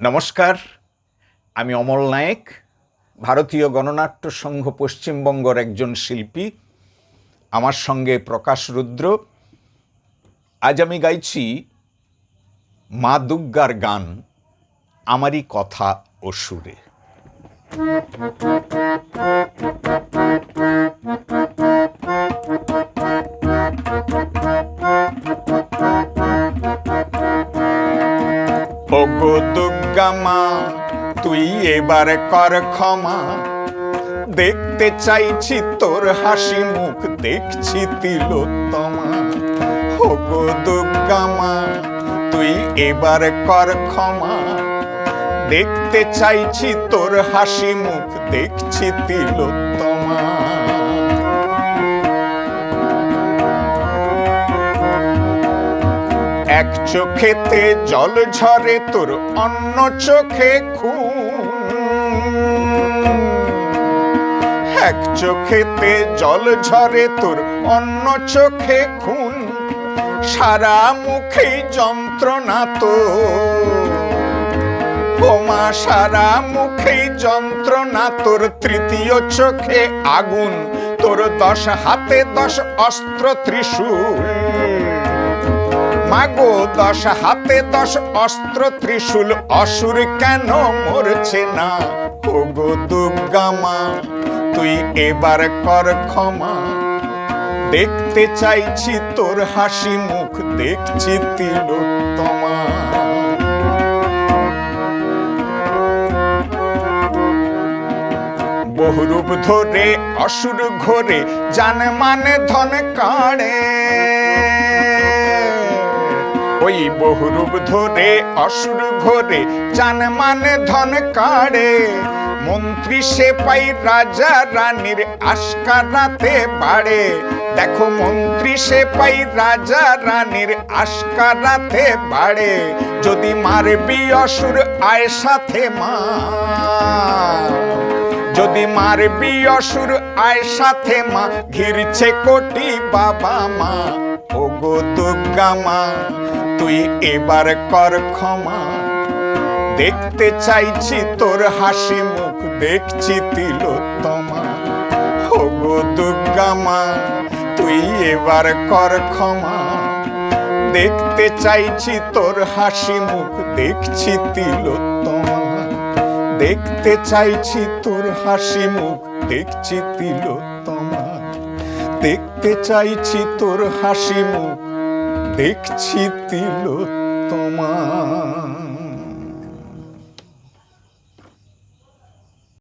নমস্কার, আমি অমল নায়েক, ভারতীয় গণনাট্য সংঘ পশ্চিমবঙ্গর একজন শিল্পী। আমার সঙ্গে প্রকাশ রুদ্র। আজ আমি গাইছি মা দুর্গার গান, আমারই কথা ও সুরে। ওগো দুর্গা মা তুই এবার কর ক্ষমা। দেখতে চাইছি তোর হাসি মুখ, দেখছি তিলোত্তমা। ওগো দুর্গা মা তুই এবার কর ক্ষমা। দেখতে চাইছি তোর হাসি মুখ, দেখছি তিলোত্তমা। এক চোখেতে জল ঝরে তোর অন্য চোখে খুন। এক চোখেতে জল ঝরে তোর অন্য চোখে খুন। সারা মুখে যন্ত্রণা তো বোমা, সারা মুখে যন্ত্রণা তোর। তৃতীয় চোখে আগুন, তোর দশ হাতে দশ অস্ত্র ত্রিশূল। মাগো দশ হাতে দশ অস্ত্র, ত্রিশূল অসুর কেন মরছে না? ওগো দুর্গা মা, তুই এবার কর ক্ষমা। দেখতে চাইছি তোর হাসি মুখ, দেখছি তিলোত্তমা। বহুরূপ ধরে, অসুর ঘোরে, জান মানে ধন কাড়ে। ওই বহুরূপ ধরে, অসুর ঘোরে, চান মানে ধন কাড়ে। মন্ত্রী সে পাই রাজা রানীর আস্কারাতে বাড়ে। দেখো মন্ত্রী সে পাই রাজা রানীর আস্কারাতে বাড়ে। যদি মারবি অসুর আয় সাথে মা যদি মারবি অসুর আয় সাথে মা, ঘিরছে কোটি বাবা মা। ওগো দুর্গা মা। তুই এবার কর ক্ষমা। দেখতে চাইছি তোর হাসি মুখ, দেখছি তিলোত্তমা। ওগো দুর্গা মা, তুই এবার কর ক্ষমা। দেখতে চাইছি তোর হাসি মুখ, দেখছি তিলোত্তমা। দেখতে চাইছি তোর হাসি মুখ, দেখছি তিলোত্তমা। দেখতে চাইছি তোর হাসি মুখ দেখছি তিলোত্তমা।